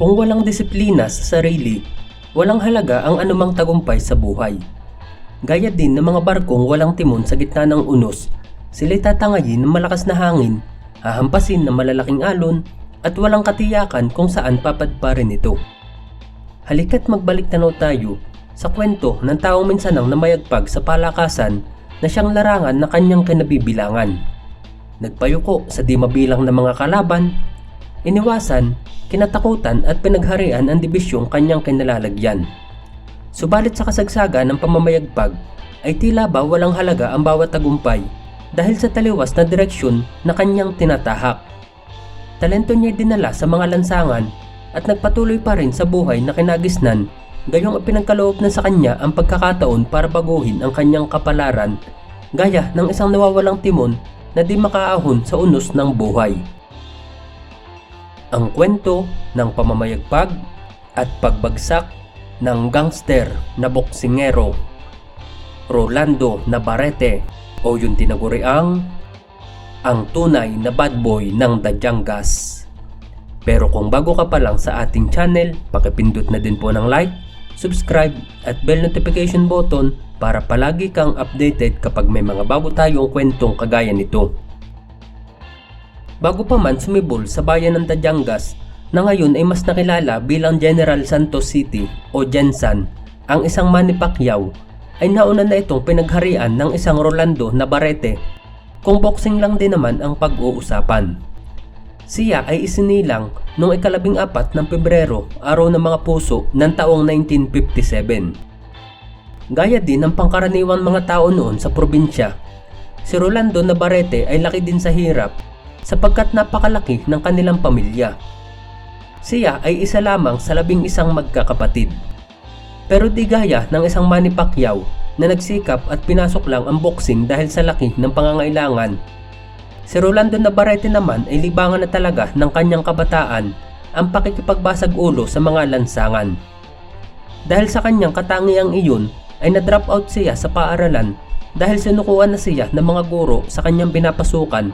Kung walang disiplina sa sarili, walang halaga ang anumang tagumpay sa buhay. Gaya din ng mga barkong walang timon sa gitna ng unos, sila'y tatangayin ng malakas na hangin, hahampasin ng malalaking alon, at walang katiyakan kung saan papadparin ito. Halika't magbalik tanaw tayo sa kwento ng taong minsanang namayagpag sa palakasan na siyang larangan na kanyang kinabibilangan. Nagpayuko sa di mabilang na mga kalaban, iniwasan, kinatakutan at pinagharian ang dibisyong kanyang kinalalagyan. Subalit sa kasagsaga ng pamamayagpag ay tila ba walang halaga ang bawat tagumpay dahil sa taliwas na direksyon na kanyang tinatahak. Talento niya dinala sa mga lansangan at nagpatuloy pa rin sa buhay na kinagisnan gayong pinagkaloob na sa kanya ang pagkakataon para baguhin ang kanyang kapalaran gaya ng isang nawawalang timon na di makaahon sa unos ng buhay. Ang kwento ng pamamayagpag at pagbagsak ng gangster na boksingero Rolando Navarrete o yung tinaguriang ang tunay na bad boy ng Dajangas. Pero kung bago ka pa lang sa ating channel, pakipindot na din po ng like, subscribe at bell notification button para palagi kang updated kapag may mga bago tayong kwentong kagaya nito. Bago pa man sumibol sa bayan ng Dajangas na ngayon ay mas nakilala bilang General Santos City o Jensan, ang isang Manny Pacquiao ay nauna na itong pinagharian ng isang Rolando Navarrete kung boxing lang din naman ang pag-uusapan. Siya ay isinilang noong ikalabing apat ng Pebrero, araw ng mga puso ng taong 1957. Gaya din ng pangkaraniwang mga tao noon sa probinsya, si Rolando Navarrete ay laki din sa hirap sapagkat napakalaki ng kanilang pamilya. Siya ay isa lamang sa labing isang magkakapatid. Pero di gaya ng isang Manny Pacquiao na nagsikap at pinasok lang ang boxing dahil sa laki ng pangangailangan. Si Rolando Navarrete naman ay libangan na talaga ng kanyang kabataan ang pakikipagbasag ulo sa mga lansangan. Dahil sa kanyang katangiang iyon ay na-drop out siya sa paaralan dahil sinukuan na siya ng mga guro sa kanyang pinapasukan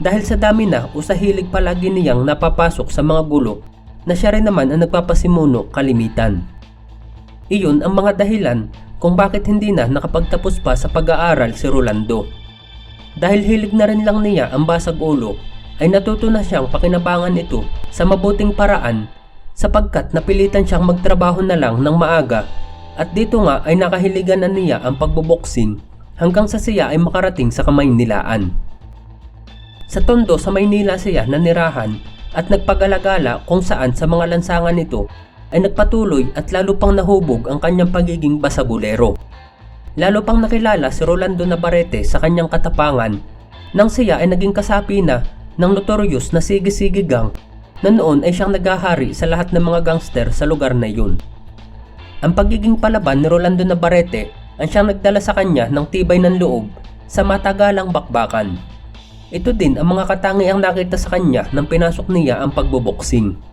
dahil sa dami na o sa hilig palagi niyang napapasok sa mga gulo na siya rin naman ang nagpapasimuno kalimitan. Iyon ang mga dahilan kung bakit hindi na nakapagtapos pa sa pag-aaral si Rolando. Dahil hilig na rin lang niya ang basag ulo, ay natuto na siyang pakinabangan ito sa mabuting paraan sapagkat napilitan siyang magtrabaho na lang ng maaga at dito nga ay nakahiligan na niya ang pagboboksing hanggang sa siya ay makarating sa Kamaynilaan. Sa tondo sa Maynila siya nanirahan at nagpagalagala kung saan sa mga lansangan nito ay nagpatuloy at lalo pang nahubog ang kanyang pagiging basabulero. Lalo pang nakilala si Rolando Navarrete sa kanyang katapangan nang siya ay naging kasapi na ng notorious na Sige-Sige Gang na noon ay siyang nagahari sa lahat ng mga gangster sa lugar na yun. Ang pagiging palaban ni Rolando Navarrete ang siyang nagdala sa kanya ng tibay ng loob sa matagalang bakbakan. Ito din ang mga katangiang nakita sa kanya nang pinasok niya ang pagboboksing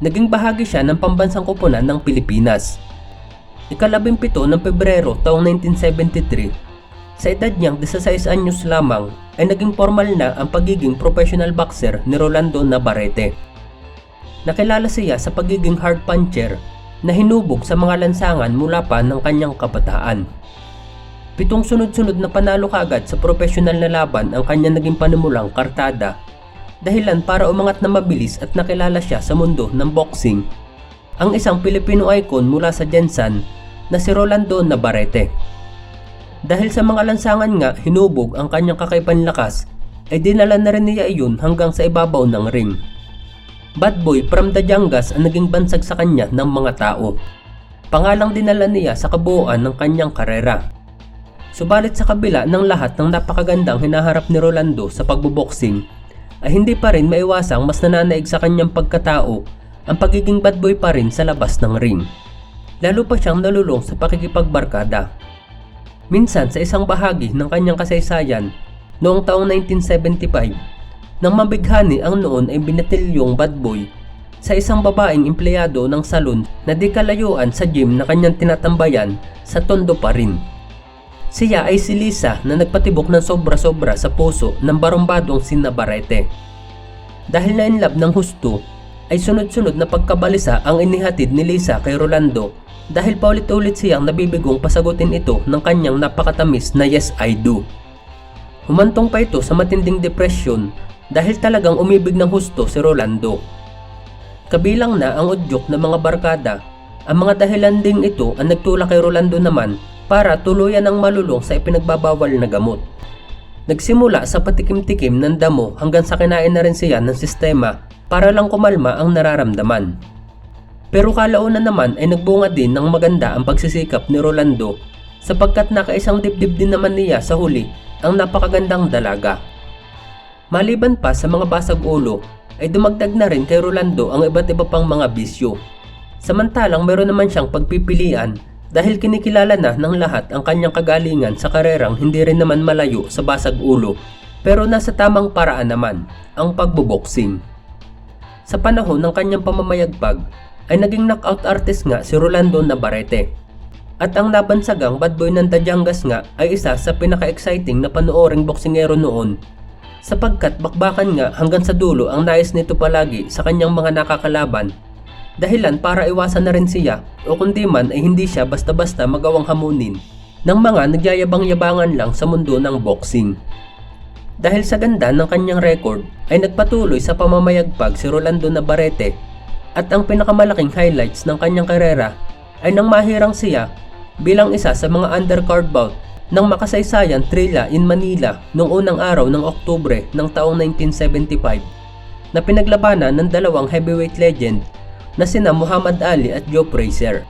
naging bahagi siya ng pambansang koponan ng Pilipinas. Ikalabing pito ng Pebrero taong 1973, sa edad niyang 16 anyos lamang ay naging formal na ang pagiging professional boxer ni Rolando Navarrete. Nakilala siya sa pagiging hard puncher na hinubog sa mga lansangan mula pa ng kanyang kabataan. Pitong sunod-sunod na panalo kagad sa professional na laban ang kanyang naging panumulang kartada dahilan para umangat na mabilis at nakilala siya sa mundo ng boxing ang isang Filipino icon mula sa Jensan na si Rolando Navarrete. Dahil sa mga lansangan nga hinubog ang kanyang kakaibang lakas ay dinala na rin niya iyon hanggang sa ibabaw ng ring. Bad boy from the Jangas ang naging bansag sa kanya ng mga tao. Pangalang dinala niya sa kabuuan ng kanyang karera. Subalit sa kabila ng lahat ng napakagandang hinaharap ni Rolando sa pagboboxing ay hindi pa rin maiwasang mas nananaig sa kanyang pagkatao ang pagiging bad boy pa rin sa labas ng ring. Lalo pa siyang nalulong sa pakikipagbarkada. Minsan sa isang bahagi ng kanyang kasaysayan noong taong 1975, nang mabighani ang noon ay binatilyong bad boy sa isang babaeng empleyado ng salon na di kalayuan sa gym na kanyang tinatambayan sa tondo pa rin. Siya ay si Lisa na nagpatibok ng sobra-sobra sa puso ng barumbadong si Navarrete. Dahil na in love ng husto, ay sunod-sunod na pagkabalisa ang inihatid ni Lisa kay Rolando dahil paulit-ulit siyang nabibigong pasagutin ito ng kanyang napakatamis na yes I do. Humantong pa ito sa matinding depresyon dahil talagang umibig ng husto si Rolando. Kabilang na ang udyok ng mga barkada, ang mga dahilan ding ito ang nagtulak kay Rolando naman para tuluyan ang malulong sa ipinagbabawal na gamot. Nagsimula sa patikim-tikim ng damo hanggang sa kinain na rin siya ng sistema para lang kumalma ang nararamdaman. Pero kalaunan naman ay nagbunga din ng maganda ang pagsisikap ni Rolando sapagkat nakaisang dibdib din naman niya sa huli ang napakagandang dalaga. Maliban pa sa mga basag ulo ay dumagdag na rin kay Rolando ang iba't iba pang mga bisyo. Samantalang meron naman siyang pagpipilian dahil kinikilala na ng lahat ang kanyang kagalingan sa karerang hindi rin naman malayo sa basag ulo pero nasa tamang paraan naman ang pagboboxing. Sa panahon ng kanyang pamamayagpag ay naging knockout artist nga si Rolando Navarrete. At ang nabansagang bad boy ng Dajangas nga ay isa sa pinaka-exciting na panooring boksingero noon sapagkat bakbakan nga hanggang sa dulo ang nais nito palagi sa kanyang mga nakakalaban dahilan para iwasan na rin siya o kundi man ay hindi siya basta-basta magawang hamunin ng mga nagyayabang-yabangan lang sa mundo ng boxing. Dahil sa ganda ng kanyang record ay nagpatuloy sa pamamayagpag si Rolando Navarrete at ang pinakamalaking highlights ng kanyang karera ay nang mahirang siya bilang isa sa mga undercard bout ng makasaysayan Trilla in Manila noong unang araw ng Oktubre ng taong 1975 na pinaglabanan ng dalawang heavyweight legend na sina Muhammad Ali at Joe Frazier.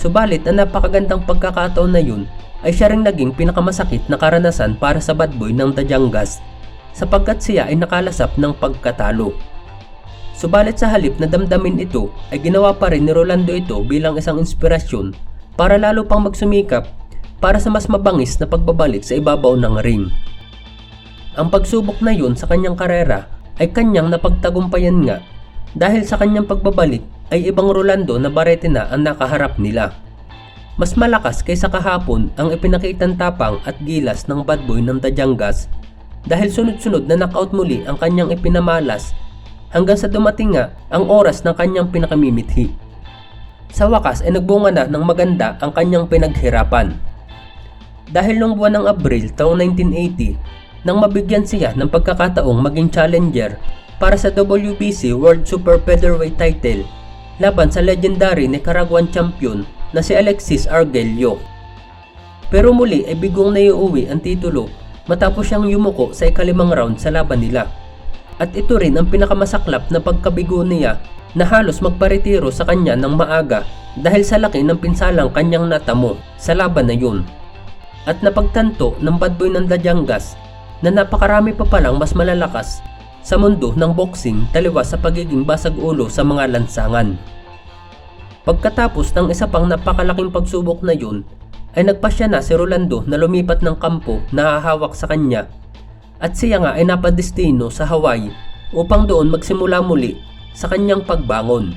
Subalit ang napakagandang pagkakataon na yun ay siya ring naging pinakamasakit na karanasan para sa bad boy ng Dajangas sapagkat siya ay nakalasap ng pagkatalo. Subalit sa halip na damdamin ito ay ginawa pa rin ni Rolando ito bilang isang inspirasyon para lalo pang magsumikap para sa mas mabangis na pagbabalik sa ibabaw ng ring. Ang pagsubok na yun sa kanyang karera ay kanyang napagtagumpayan nga dahil sa kanyang pagbabalik ay ibang Rolando na barete na ang nakaharap nila. Mas malakas kaysa kahapon ang ipinakitang tapang at gilas ng bad boy ng Tajangas dahil sunod-sunod na knockout muli ang kanyang ipinamalas hanggang sa dumating nga ang oras ng kanyang pinakamimithi. Sa wakas ay nagbunga na ng maganda ang kanyang pinaghirapan. Dahil noong buwan ng Abril taong 1980, nang mabigyan siya ng pagkakataong maging challenger para sa WBC World Super Featherweight title laban sa legendary Nicaraguan champion na si Alexis Argelio. Pero muli ay bigong naiuwi ang titulo matapos siyang yumuko sa ikalimang round sa laban nila. At ito rin ang pinakamasaklap na pagkabigo niya na halos magparetiro sa kanya ng maaga dahil sa laki ng pinsalang kanyang natamo sa laban na yun. At napagtanto ng bad boy ng Dajangas na napakarami pa palang mas malalakas sa mundo ng boxing taliwas sa pagiging basag ulo sa mga lansangan. Pagkatapos ng isa pang napakalaking pagsubok na yun, ay nagpasya na si Rolando na lumipat ng kampo na hahawak sa kanya at siya nga ay napadestino sa Hawaii upang doon magsimula muli sa kanyang pagbangon.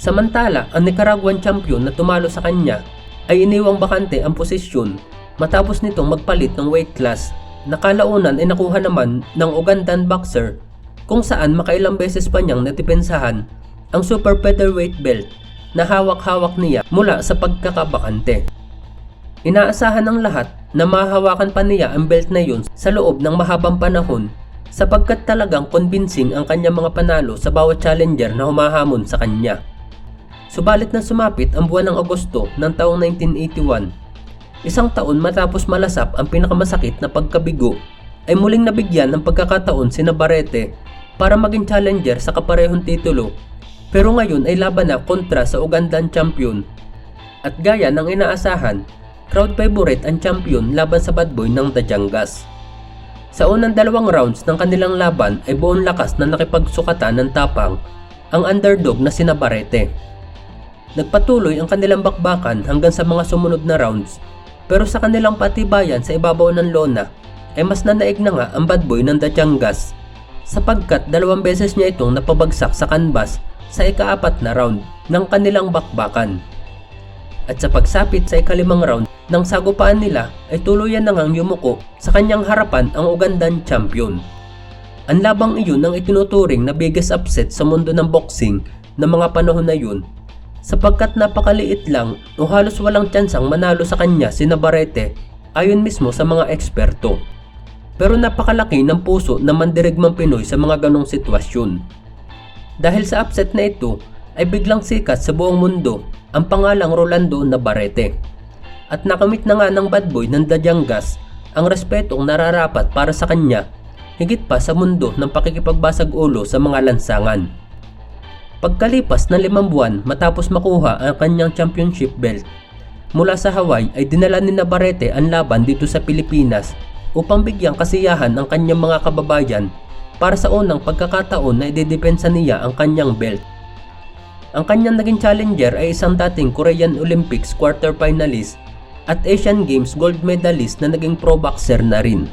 Samantala, ang Nicaraguan champion na tumalo sa kanya ay iniwang bakante ang posisyon matapos nitong magpalit ng weight class na kalaunan ay nakuha naman ng Ugandan boxer kung saan makailang beses pa niyang natipensahan ang super featherweight belt na hawak-hawak niya mula sa pagkakabakante. Inaasahan ng lahat na mahahawakan pa niya ang belt na yun sa loob ng mahabang panahon sapagkat talagang convincing ang kanyang mga panalo sa bawat challenger na humahamon sa kanya. Subalit na sumapit ang buwan ng Agosto ng taong 1981, isang taon matapos malasap ang pinakamasakit na pagkabigo, ay muling nabigyan ng pagkakataon si Navarrete para maging challenger sa kaparehong titulo pero ngayon ay laban na kontra sa Ugandan champion. At gaya ng inaasahan, crowd favorite ang champion laban sa bad boy ng Dajangas. Sa unang dalawang rounds ng kanilang laban ay buong lakas na nakipagsukatan ng tapang ang underdog na si Navarrete. Nagpatuloy ang kanilang bakbakan hanggang sa mga sumunod na rounds pero sa kanilang patibayan sa ibabaw ng lona ay mas nanaig na nga ang bad boy ng Dajangas sapagkat dalawang beses niya itong napabagsak sa canvas sa ikaapat na round ng kanilang bakbakan. At sa pagsapit sa ikalimang round ng sagupaan nila ay tuluyan na ngang yumuko sa kanyang harapan ang Ugandan champion. Ang labang iyon ang itinuturing na biggest upset sa mundo ng boxing ng mga panahon na yun sapagkat napakaliit lang o halos walang tsansang manalo sa kanya si Navarrete ayon mismo sa mga eksperto. Pero napakalaki ng puso ng mandirigmang Pinoy sa mga ganong sitwasyon. Dahil sa upset na ito ay biglang sikat sa buong mundo ang pangalang Rolando Navarrete. At nakamit na nga ng bad boy ng Dajangas ang respetong nararapat para sa kanya higit pa sa mundo ng pakikipagbasag ulo sa mga lansangan. Pagkalipas ng limang buwan matapos makuha ang kanyang championship belt, mula sa Hawaii ay dinala ni Navarrete ang laban dito sa Pilipinas upang bigyang kasiyahan ang kanyang mga kababayan para sa unang pagkakataon na idedepensa niya ang kanyang belt. Ang kanyang naging challenger ay isang dating Korean Olympics quarter finalist at Asian Games gold medalist na naging pro boxer na rin.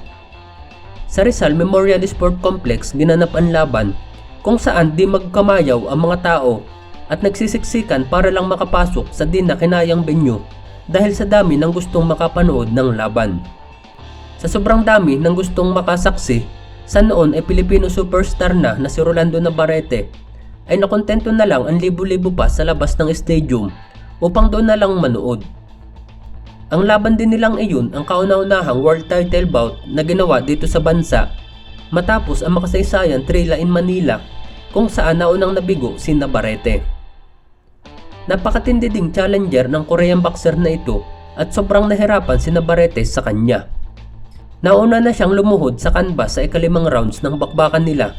Sa Rizal Memorial Sport Complex ginanap ang laban kung saan di magkamayaw ang mga tao at nagsisiksikan para lang makapasok sa di na kinayang venue dahil sa dami ng gustong makapanood ng laban. Sa sobrang dami ng gustong makasaksi, sa noon ay Filipino superstar na na si Rolando Navarrete ay nakontento na lang ang libo-libo pa sa labas ng stadium upang doon na lang manood. Ang laban din nilang iyon ang kauna-unahang world title bout na ginawa dito sa bansa matapos ang makasaysayan Trila in Manila kung saan naunang nabigo si Navarrete. Napakatindi ding challenger ng Korean boxer na ito at sobrang nahirapan si Navarrete sa kanya. Nauna na siyang lumuhod sa canvas sa ikalimang rounds ng bakbakan nila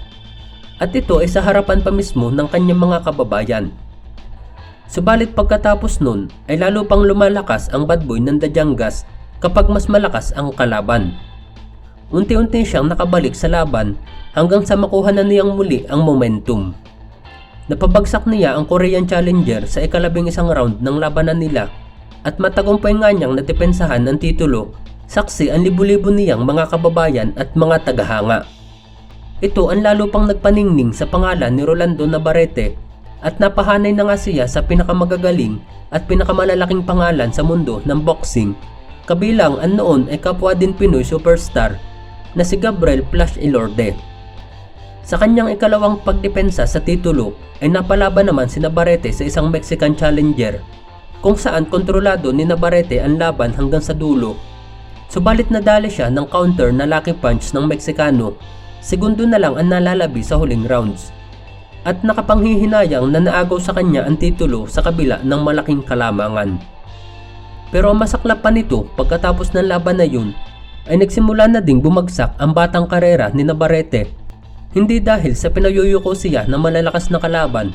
at ito ay sa harapan pa mismo ng kanyang mga kababayan. Subalit pagkatapos nun ay lalo pang lumalakas ang bad boy ng Dajangas kapag mas malakas ang kalaban. Unti-unti siyang nakabalik sa laban hanggang sa makuha na niyang muli ang momentum. Napabagsak niya ang Korean Challenger sa ikalabing isang round ng labanan nila at matagumpay nga niyang nadepensahan ang titulo saksi ang libu-libo niyang mga kababayan at mga tagahanga. Ito ang lalo pang nagpaningning sa pangalan ni Rolando Navarrete at napahanay na nga siya sa pinakamagagaling at pinakamalalaking pangalan sa mundo ng boxing kabilang ang noon ay kapwa din Pinoy superstar na si Gabriel Flash Ilorde. Sa kanyang ikalawang pagdepensa sa titulo ay napalaban naman si Navarrete sa isang Mexican challenger kung saan kontrolado ni Navarrete ang laban hanggang sa dulo. Subalit nadali siya ng counter na lucky punch ng Meksikano, segundo na lang ang nalalabi sa huling rounds at nakapanghihinayang na naagaw sa kanya ang titulo sa kabila ng malaking kalamangan. Pero ang masaklap pa nito pagkatapos ng laban na yun ay nagsimula na ding bumagsak ang batang karera ni Navarrete hindi dahil sa pinayuyuko siya ng malalakas na kalaban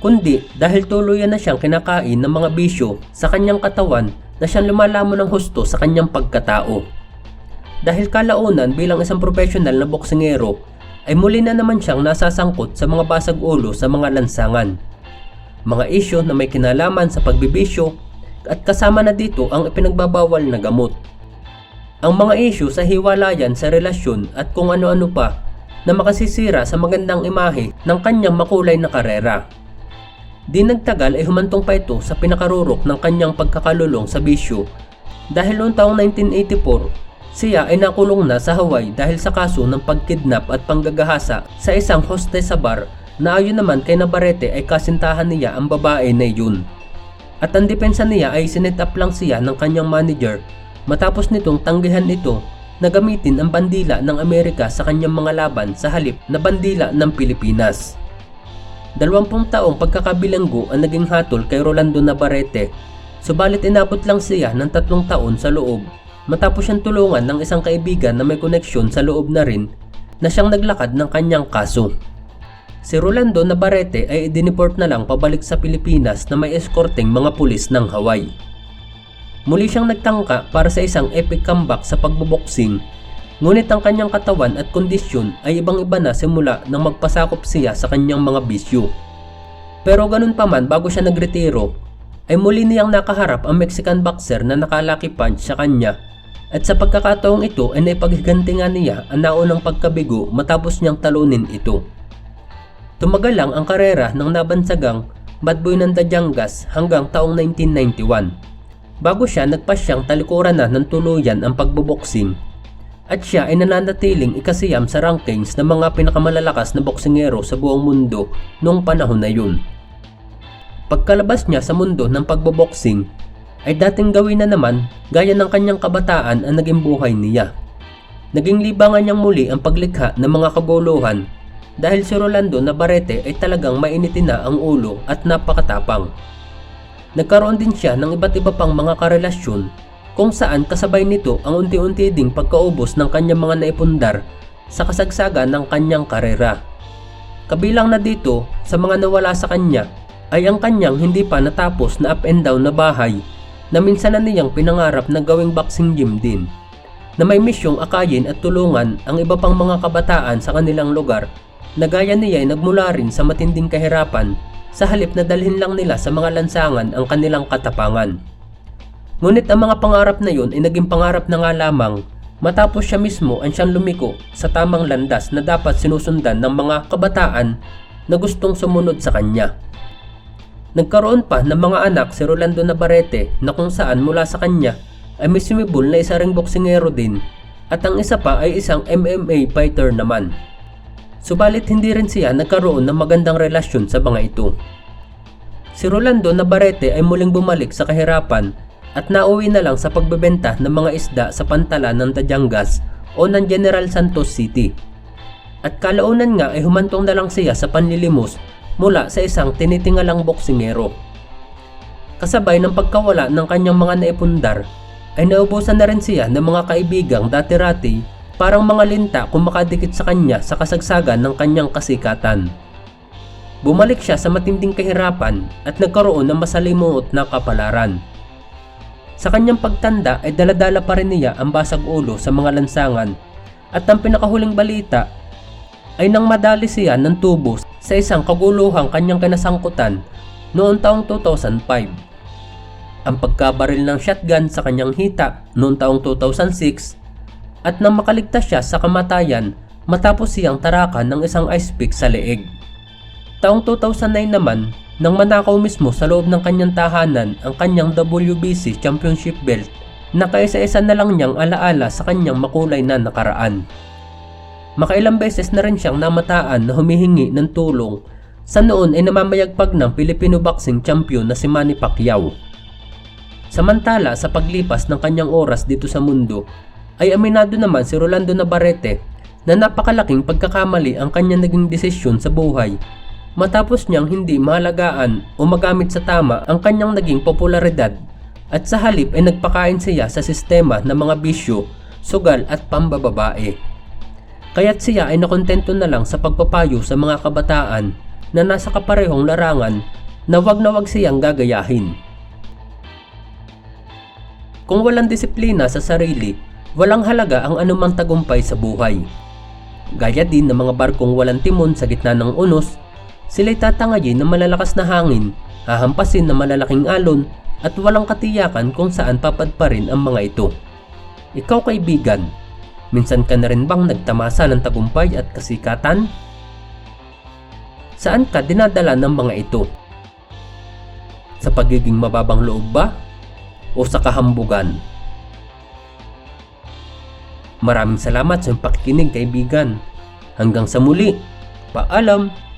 kundi dahil tuluyan na siyang kinakain ng mga bisyo sa kanyang katawan na siyang lumalamon ng husto sa kanyang pagkatao. Dahil kalaunan bilang isang profesional na boksingero ay muli na naman siyang nasasangkot sa mga basag ulo sa mga lansangan. Mga isyo na may kinalaman sa pagbibisyo at kasama na dito ang ipinagbabawal na gamot. Ang mga isyo sa hiwalayan sa relasyon at kung ano-ano pa na makasisira sa magandang imahe ng kanyang makulay na karera. Di nagtagal ay humantong pa ito sa pinakarurok ng kanyang pagkakalulong sa bisyo dahil noong taong 1984 siya ay nakulong na sa Hawaii dahil sa kaso ng pagkidnap at panggagahasa sa isang hostess sa bar na ayon naman kay Navarrete ay kasintahan niya ang babae na yun. At ang depensa niya ay sinet up lang siya ng kanyang manager matapos nitong tanggihan ito na gamitin ang bandila ng Amerika sa kanyang mga laban sa halip na bandila ng Pilipinas. Dalawampung taong pagkakabilanggo ang naging hatol kay Rolando Navarrete, subalit inabot lang siya ng tatlong taon sa loob matapos siyang tulungan ng isang kaibigan na may koneksyon sa loob na rin na siyang naglakad ng kanyang kaso. Si Rolando Navarrete ay idiniport na lang pabalik sa Pilipinas na may escorting mga pulis ng Hawaii. Muli siyang nagtangka para sa isang epic comeback sa pagboboksing ngunit ang kanyang katawan at kondisyon ay ibang iba na simula nang magpasakop siya sa kanyang mga bisyo. Pero ganun pa man bago siya nagretiro ay muli niyang nakaharap ang Mexican boxer na nakalaki punch sa kanya at sa pagkakataong ito ay naipaghiganti nga niya ang naunang pagkabigo matapos niyang talunin ito. Tumagal lang ang karera ng nabansagang Bad Boy ng Dajangas hanggang taong 1991. Bago siya nagpasyang talikuran na ng tuluyan ang pagboboksing at siya ay nananatiling ikasiyam sa rankings ng mga pinakamalalakas na boksingero sa buong mundo noong panahon na yun. Pagkalabas niya sa mundo ng pagboboksing ay dating gawin na naman gaya ng kanyang kabataan ang naging buhay niya. Naging libangan niyang muli ang paglikha ng mga kaguluhan dahil si Rolando Navarrete ay talagang mainitin na ang ulo at napakatapang. Nagkaroon din siya ng iba't iba pang mga karelasyon kung saan kasabay nito ang unti-unti ding pagkaubos ng kanyang mga naipundar sa kasagsagan ng kanyang karera. Kabilang na dito sa mga nawala sa kanya ay ang kanyang hindi pa natapos na up and down na bahay na minsan na niyang pinangarap na gawing boxing gym din na may misyong akayin at tulungan ang iba pang mga kabataan sa kanilang lugar na gaya niya ay nagmula rin sa matinding kahirapan sa halip na dalhin lang nila sa mga lansangan ang kanilang katapangan. Ngunit ang mga pangarap na yun ay naging pangarap na nga lamang matapos siya mismo ang siyang lumiko sa tamang landas na dapat sinusundan ng mga kabataan na gustong sumunod sa kanya. Nagkaroon pa ng mga anak si Rolando Navarrete na kung saan mula sa kanya ay may sumibol na isa ring boksingero din at ang isa pa ay isang MMA fighter naman. Subalit hindi rin siya nagkaroon ng magandang relasyon sa mga ito. Si Rolando Navarrete ay muling bumalik sa kahirapan at nauwi na lang sa pagbebenta ng mga isda sa pantalan ng Tajangas o ng General Santos City. At kalaunan nga ay humantong na lang siya sa panlilimos mula sa isang tinitingalang boksingero. Kasabay ng pagkawala ng kanyang mga naipundar ay naubusan na rin siya ng mga kaibigang dati-rati parang mga linta kung makadikit sa kanya sa kasagsagan ng kanyang kasikatan. Bumalik siya sa matinding kahirapan at nagkaroon ng masalimuot na kapalaran. Sa kanyang pagtanda ay daladala pa rin niya ang basag ulo sa mga lansangan at ang pinakahuling balita ay nang madali siya ng tubo sa isang kaguluhang kanyang kinasangkutan noong taong 2005. Ang pagkabaril ng shotgun sa kanyang hita noong taong 2006 at nang makaligtas siya sa kamatayan matapos siyang tarakan ng isang ice pick sa leeg. Taong 2009 naman, nang manakaw mismo sa loob ng kanyang tahanan ang kanyang WBC Championship belt na kaisa-isa na lang niyang alaala sa kanyang makulay na nakaraan. Makailang beses na rin siyang namataan na humihingi ng tulong sa noon ay namamayagpag ng Filipino boxing champion na si Manny Pacquiao. Samantala sa paglipas ng kanyang oras dito sa mundo ay aminado naman si Rolando Navarrete na napakalaking pagkakamali ang kanyang naging desisyon sa buhay matapos niyang hindi mahalagaan o magamit sa tama ang kanyang naging popularidad at sa halip ay nagpakain siya sa sistema ng mga bisyo, sugal at pambababae. Kaya't siya ay nakontento na lang sa pagpapayo sa mga kabataan na nasa kaparehong larangan na wag na wag siyang gagayahin. Kung walang disiplina sa sarili, walang halaga ang anumang tagumpay sa buhay. Gaya din ng mga barkong walang timon sa gitna ng unos sila'y tatangayin ng malalakas na hangin, hahampasin ng malalaking alon at walang katiyakan kung saan papadparin ang mga ito. Ikaw kaibigan, minsan ka na rin bang nagtamasa ng tagumpay at kasikatan? Saan ka dinadala ng mga ito? Sa pagiging mababang loob ba? O sa kahambugan? Maraming salamat sa pakikinig kaibigan. Hanggang sa muli. Paalam!